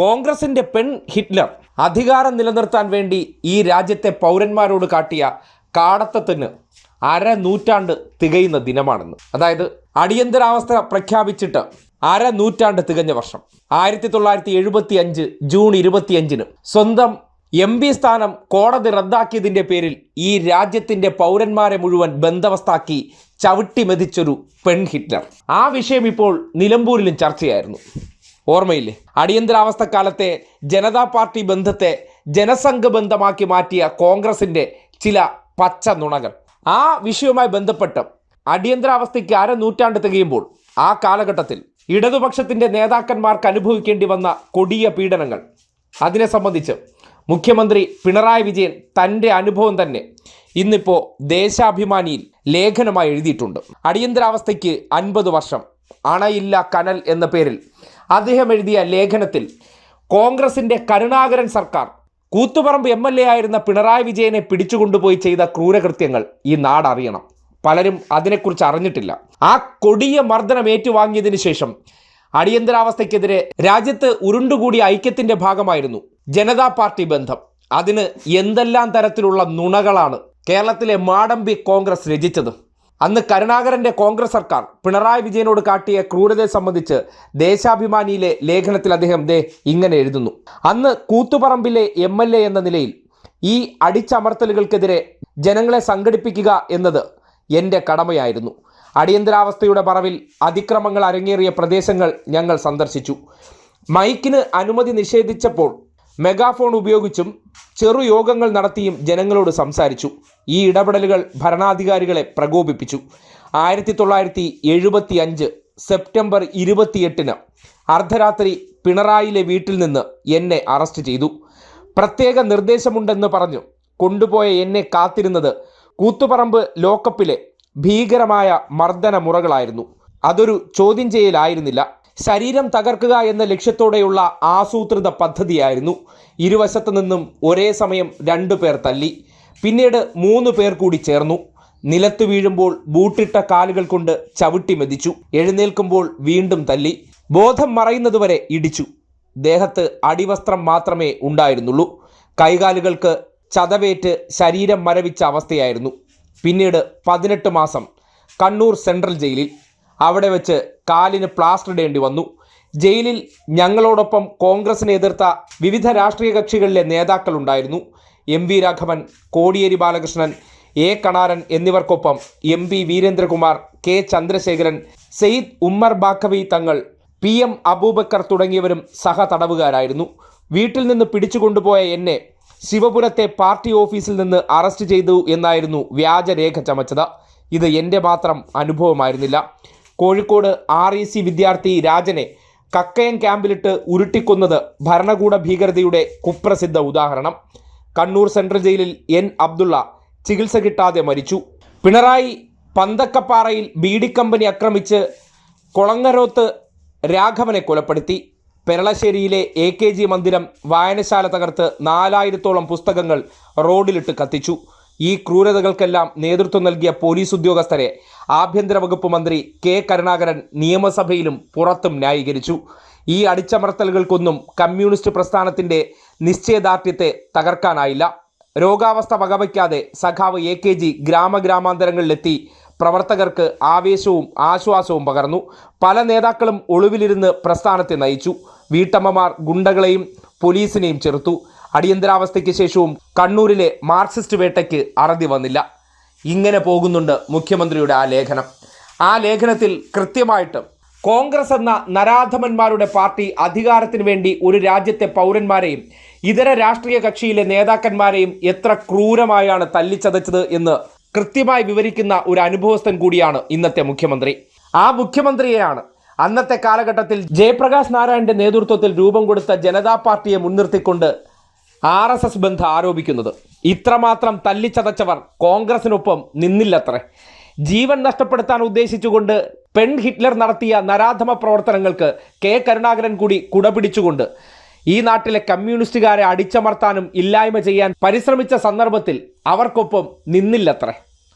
കോൺഗ്രസിന്റെ പെൺ ഹിറ്റ്ലർ അധികാരം നിലനിർത്താൻ വേണ്ടി ഈ രാജ്യത്തെ പൗരന്മാരോട് കാട്ടിയ കാടത്തത്തിന് അര നൂറ്റാണ്ട് തികയുന്ന ദിനമാണെന്ന്. അതായത് അടിയന്തരാവസ്ഥ പ്രഖ്യാപിച്ചിട്ട് അര നൂറ്റാണ്ട് തികഞ്ഞ വർഷം. ആയിരത്തി തൊള്ളായിരത്തി എഴുപത്തി അഞ്ച് ജൂൺ ഇരുപത്തിയഞ്ചിന് സ്വന്തം എം പി സ്ഥാനം കോടതി റദ്ദാക്കിയതിന്റെ പേരിൽ ഈ രാജ്യത്തിന്റെ പൗരന്മാരെ മുഴുവൻ ബന്ധവസ്ഥാക്കി ചവിട്ടി മെതിച്ചൊരു പെൺ ഹിറ്റ്ലർ. ആ വിഷയം ഇപ്പോൾ നിലമ്പൂരിലും ചർച്ചയായിരുന്നു. ഓർമ്മയില്ലേ? അടിയന്തരാവസ്ഥ കാലത്തെ ജനതാ പാർട്ടി ബന്ധത്തെ ജനസംഘ ബന്ധമാക്കി മാറ്റിയ കോൺഗ്രസിന്റെ ചില പച്ച നുണകൾ. ആ വിഷയവുമായി ബന്ധപ്പെട്ട് അടിയന്തരാവസ്ഥയ്ക്ക് അര നൂറ്റാണ്ട് തികയുമ്പോൾ ആ കാലഘട്ടത്തിൽ ഇടതുപക്ഷത്തിന്റെ നേതാക്കന്മാർക്ക് അനുഭവിക്കേണ്ടി വന്ന കൊടിയ പീഡനങ്ങൾ. അതിനെ സംബന്ധിച്ച് മുഖ്യമന്ത്രി പിണറായി വിജയൻ തന്റെ അനുഭവം തന്നെ ഇന്നിപ്പോൾ ദേശാഭിമാനിയിൽ ലേഖനമായി എഴുതിയിട്ടുണ്ട്. അടിയന്തരാവസ്ഥയ്ക്ക് അൻപത് വർഷം അണയില്ല കനൽ എന്ന പേരിൽ അദ്ദേഹം എഴുതിയ ലേഖനത്തിൽ കോൺഗ്രസിന്റെ കരുണാകരൻ സർക്കാർ കൂത്തുപറമ്പ് എം എൽ എ ആയിരുന്ന പിണറായി വിജയനെ പിടിച്ചുകൊണ്ടുപോയി ചെയ്ത ക്രൂരകൃത്യങ്ങൾ ഈ നാടറിയണം പലരും അതിനെക്കുറിച്ച് അറിഞ്ഞിട്ടില്ല. ആ കൊടിയ മർദ്ദനം ഏറ്റുവാങ്ങിയതിനു ശേഷം അടിയന്തരാവസ്ഥയ്ക്കെതിരെ രാജ്യത്ത് ഉരുണ്ടുകൂടിയ ഐക്യത്തിന്റെ ഭാഗമായിരുന്നു ജനതാ പാർട്ടി ബന്ധം. അതിന് എന്തെല്ലാം തരത്തിലുള്ള നുണകളാണ് കേരളത്തിലെ മാടമ്പി കോൺഗ്രസ് രചിച്ചത്? അന്ന് കരുണാകരന്റെ കോൺഗ്രസ് സർക്കാർ പിണറായി വിജയനോട് കാട്ടിയ ക്രൂരതയെ സംബന്ധിച്ച് ദേശാഭിമാനിയിലെ ലേഖനത്തിൽ അദ്ദേഹം ദേ ഇങ്ങനെ എഴുതുന്നു. അന്ന് കൂത്തുപറമ്പിലെ എം എന്ന നിലയിൽ ഈ അടിച്ചമർത്തലുകൾക്കെതിരെ ജനങ്ങളെ സംഘടിപ്പിക്കുക എന്നത് എന്റെ കടമയായിരുന്നു. അടിയന്തരാവസ്ഥയുടെ പറവിൽ അതിക്രമങ്ങൾ അരങ്ങേറിയ പ്രദേശങ്ങൾ ഞങ്ങൾ സന്ദർശിച്ചു. മൈക്കിന് അനുമതി നിഷേധിച്ചപ്പോൾ മെഗാഫോൺ ഉപയോഗിച്ചും ചെറു യോഗങ്ങൾ നടത്തിയും ജനങ്ങളോട് സംസാരിച്ചു. ഈ ഇടപെടലുകൾ ഭരണാധികാരികളെ പ്രകോപിപ്പിച്ചു. ആയിരത്തി തൊള്ളായിരത്തി എഴുപത്തി അഞ്ച് സെപ്റ്റംബർ ഇരുപത്തിയെട്ടിന് അർദ്ധരാത്രി പിണറായിലെ വീട്ടിൽ നിന്ന് എന്നെ അറസ്റ്റ് ചെയ്തു. പ്രത്യേക നിർദ്ദേശമുണ്ടെന്ന് പറഞ്ഞു കൊണ്ടുപോയ എന്നെ കാത്തിരുന്നത് കൂത്തുപറമ്പ് ലോക്കപ്പിലെ ഭീകരമായ മർദ്ദന മുറകളായിരുന്നു അതൊരു ചോദ്യം ചെയ്യലായിരുന്നില്ല. ശരീരം തകർക്കുക എന്ന ലക്ഷ്യത്തോടെയുള്ള ആസൂത്രിത പദ്ധതിയായിരുന്നു. ഇരുവശത്തു നിന്നും ഒരേ സമയം രണ്ടു പേർ തല്ലി പിന്നീട് മൂന്ന് പേർ കൂടി ചേർന്നു. നിലത്ത് വീഴുമ്പോൾ ബൂട്ടിട്ട കാലുകൾ കൊണ്ട് ചവിട്ടി മെതിച്ചു. എഴുന്നേൽക്കുമ്പോൾ വീണ്ടും തല്ലി. ബോധം മറയുന്നതുവരെ ഇടിച്ചു. ദേഹത്ത് അടിവസ്ത്രം മാത്രമേ ഉണ്ടായിരുന്നുള്ളൂ. കൈകാലുകൾക്ക് ചതവേറ്റ് ശരീരം മരവിച്ച അവസ്ഥയായിരുന്നു. പിന്നീട് പതിനെട്ട് മാസം കണ്ണൂർ സെൻട്രൽ ജയിലിൽ. അവിടെ വെച്ച് കാലിന് പ്ലാസ്റ്റർ ഇടേണ്ടി വന്നു. ജയിലിൽ ഞങ്ങളോടൊപ്പം കോൺഗ്രസിനെ എതിർത്ത വിവിധ രാഷ്ട്രീയ കക്ഷികളിലെ നേതാക്കളുണ്ടായിരുന്നു M V Raghavan Kodiyeri Balakrishnan A Kanaran എന്നിവർക്കൊപ്പം M P Veerendrakumar K Chandrasekharan Syed Ummer Bakkavi Thangal P M Abubakar തുടങ്ങിയവരും സഹ തടവുകാരായിരുന്നു. വീട്ടിൽ നിന്ന് പിടിച്ചുകൊണ്ടുപോയ എന്നെ ശിവപുരത്തെ പാർട്ടി ഓഫീസിൽ നിന്ന് അറസ്റ്റ് ചെയ്തു എന്നായിരുന്നു വ്യാജരേഖ ചമച്ചത്. ഇത് എന്റെ മാത്രം അനുഭവമായിരുന്നില്ല. കോഴിക്കോട് ആർ ഇ സി വിദ്യാർത്ഥി രാജനെ കക്കയം ക്യാമ്പിലിട്ട് ഉരുട്ടിക്കൊന്നത് ഭരണകൂട ഭീകരതയുടെ കുപ്രസിദ്ധ ഉദാഹരണം. കണ്ണൂർ സെൻട്രൽ ജയിലിൽ എൻ അബ്ദുള്ള ചികിത്സ കിട്ടാതെ മരിച്ചു. പിണറായി പന്തക്കപ്പാറയിൽ ബീഡി കമ്പനി ആക്രമിച്ച് കൊളങ്ങരോത്ത് രാഘവനെ കൊലപ്പെടുത്തി. പെരളശ്ശേരിയിലെ എ കെ ജി മന്ദിരം വായനശാല തകർത്ത് നാലായിരത്തോളം പുസ്തകങ്ങൾ റോഡിലിട്ട് കത്തിച്ചു. ഈ ക്രൂരതകൾക്കെല്ലാം നേതൃത്വം നൽകിയ പോലീസ് ഉദ്യോഗസ്ഥരെ ആഭ്യന്തര വകുപ്പ് മന്ത്രി കെ കരുണാകരൻ നിയമസഭയിലും പുറത്തും ന്യായീകരിച്ചു. ഈ അടിച്ചമർത്തലുകൾക്കൊന്നും കമ്മ്യൂണിസ്റ്റ് പ്രസ്ഥാനത്തിന്റെ നിശ്ചയദാർഢ്യത്തെ തകർക്കാനായില്ല. രോഗാവസ്ഥ വകവയ്ക്കാതെ സഖാവ് എ കെ ജി ഗ്രാമഗ്രാമാന്തരങ്ങളിലെത്തി പ്രവർത്തകർക്ക് ആവേശവും ആശ്വാസവും പകർന്നു. പല നേതാക്കളും ഒളിവിലിരുന്ന് പ്രസ്ഥാനത്തെ നയിച്ചു. വീട്ടമ്മമാർ ഗുണ്ടകളെയും പോലീസിനെയും ചെറുത്തു. അടിയന്തരാവസ്ഥയ്ക്ക് ശേഷവും കണ്ണൂരിലെ മാർക്സിസ്റ്റ് വേട്ടയ്ക്ക് അറുതി വന്നില്ല. ഇങ്ങനെ പോകുന്നുണ്ട് മുഖ്യമന്ത്രിയുടെ ആ ലേഖനം. ആ ലേഖനത്തിൽ കൃത്യമായിട്ട് കോൺഗ്രസ് എന്ന നരാധമന്മാരുടെ പാർട്ടി അധികാരത്തിന് വേണ്ടി ഒരു രാജ്യത്തെ പൗരന്മാരെയും ഇതര രാഷ്ട്രീയ കക്ഷിയിലെ നേതാക്കന്മാരെയും എത്ര ക്രൂരമായാണ് തല്ലിച്ചതച്ചത് എന്ന് കൃത്യമായി വിവരിക്കുന്ന ഒരു അനുഭവസ്ഥൻ കൂടിയാണ് ഇന്നത്തെ മുഖ്യമന്ത്രി. ആ മുഖ്യമന്ത്രിയെയാണ് അന്നത്തെ കാലഘട്ടത്തിൽ ജയപ്രകാശ് നാരായണന്റെ നേതൃത്വത്തിൽ രൂപം കൊടുത്ത ജനതാ പാർട്ടിയെ മുൻനിർത്തിക്കൊണ്ട് ആർ എസ് എസ് ബന്ധം ആരോപിക്കുന്നത് ഇത്രമാത്രം തല്ലിച്ചതച്ചവർ കോൺഗ്രസിനൊപ്പം നിന്നില്ലത്രേ. ജീവൻ നഷ്ടപ്പെടുത്താൻ ഉദ്ദേശിച്ചുകൊണ്ട് പെൺ ഹിറ്റ്ലർ നടത്തിയ നരാധമ പ്രവർത്തനങ്ങൾക്ക് കെ കരുണാകരൻ കൂടി കുടപിടിച്ചുകൊണ്ട് ഈ നാട്ടിലെ കമ്മ്യൂണിസ്റ്റുകാരെ അടിച്ചമർത്താനും ഇല്ലായ്മ ചെയ്യാൻ പരിശ്രമിച്ച സന്ദർഭത്തിൽ അവർക്കൊപ്പം നിന്നില്ലത്രേ.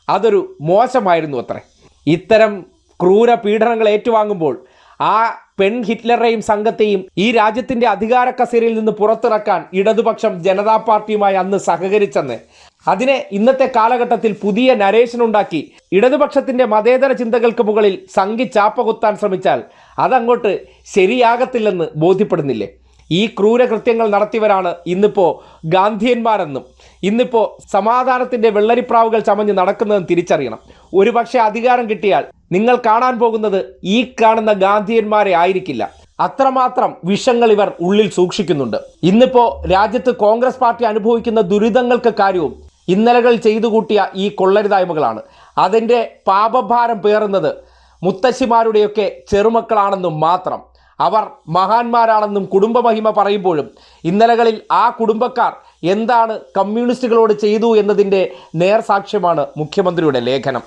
അതൊരു മോശമായിരുന്നു അത്രേ. ഇത്തരം ക്രൂര പീഡനങ്ങൾ ഏറ്റുവാങ്ങുമ്പോൾ ആ പെൺ ഹിറ്റ്ലറെയും സംഘത്തെയും ഈ രാജ്യത്തിന്റെ അധികാര കസേരയിൽ നിന്ന് പുറത്തിറക്കാൻ ഇടതുപക്ഷം ജനതാ പാർട്ടിയുമായി അന്ന് സഹകരിച്ചെന്ന്. അതിനെ ഇന്നത്തെ കാലഘട്ടത്തിൽ പുതിയ നരേഷൻ ഉണ്ടാക്കി ഇടതുപക്ഷത്തിന്റെ മതേതര ചിന്തകൾക്ക് മുകളിൽ സംഘി ചാപ്പ കുത്താൻ ശ്രമിച്ചാൽ അതങ്ങോട്ട് ശരിയാകത്തില്ലെന്ന് ബോധ്യപ്പെടുന്നില്ലേ? ഈ ക്രൂരകൃത്യങ്ങൾ നടത്തിയവരാണ് ഇന്നിപ്പോൾ ഗാന്ധിയന്മാരെന്നും ഇന്നിപ്പോൾ സമാധാനത്തിന്റെ വെള്ളരിപ്രാവുകൾ ചമഞ്ഞ് നടക്കുന്നതെന്ന് തിരിച്ചറിയണം. ഒരുപക്ഷെ അധികാരം കിട്ടിയാൽ നിങ്ങൾ കാണാൻ പോകുന്നത് ഈ കാണുന്ന ഗാന്ധിയന്മാരെ ആയിരിക്കില്ല. അത്രമാത്രം വിഷങ്ങൾ ഇവർ ഉള്ളിൽ സൂക്ഷിക്കുന്നുണ്ട്. ഇന്നിപ്പോൾ രാജ്യത്ത് കോൺഗ്രസ് പാർട്ടി അനുഭവിക്കുന്ന ദുരിതങ്ങൾക്ക് കാര്യവും ഇന്നലകൾ ചെയ്തു കൂട്ടിയ ഈ കൊള്ളരുതായ്മകളാണ്. അതിന്റെ പാപഭാരം പേറുന്നത് മുത്തശ്ശിമാരുടെയൊക്കെ ചെറുമക്കളാണെന്നും മാത്രം. അവർ മഹാന്മാരാണെന്നും കുടുംബമഹിമ പറയുമ്പോഴും ഇന്നലകളിൽ ആ കുടുംബക്കാർ എന്താണ് കമ്മ്യൂണിസ്റ്റുകളോട് ചെയ്തു എന്നതിന്റെ നേർസാക്ഷ്യമാണ് മുഖ്യമന്ത്രിയുടെ ലേഖനം.